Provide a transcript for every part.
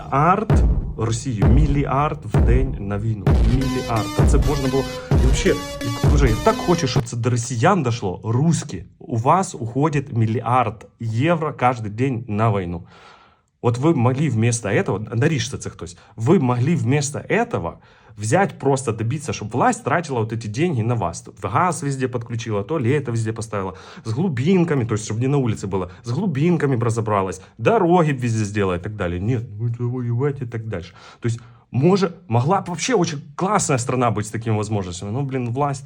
мільярд Росію, мільярд в день на війну. Мільярд. Це можна було. І взагалі, я так хочу, щоб це до росіян дошло. Руські у вас уходить мільярд євро кожен день на війну. Вот вы могли вместо этого, наришься це хтось, вы могли вместо этого взять просто добиться, чтобы власть тратила вот эти деньги на вас. Тут Газ везде подключила, туалеты везде поставила, с глубинками, то есть чтобы не на улице было, с глубинками б разобралась, дороги б везде сделала и так далее. Нет, будет воевать и так дальше. То есть може, могла бы вообще очень классная страна быть с такими возможностями, но, блин, власть...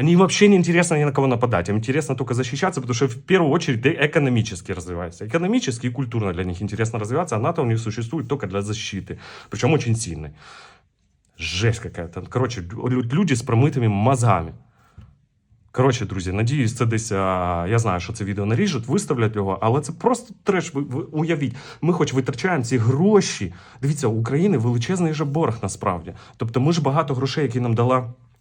они вообще не интересно ни на кого нападать. Им интересно только защищаться, потому что в первую очередь да, экономически развиваются. Экономически и культурно для них интересно развиваться, а НАТО у них существует только для защиты. Причем очень сильной. Жесть какая-то. Короче, лю- люди з промитими мозгами. Коротше, друзі, надіюсь, це десь. а, я знаю, що це відео наріжуть, виставлять його, але це просто треш. Ви, ви уявіть, ми хоч витрачаємо ці гроші. Дивіться, у України величезний же борг насправді. Тобто, ми ж багато грошей, які нам дала.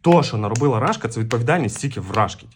то, що наробила рашка, це відповідальність тільки в рашки.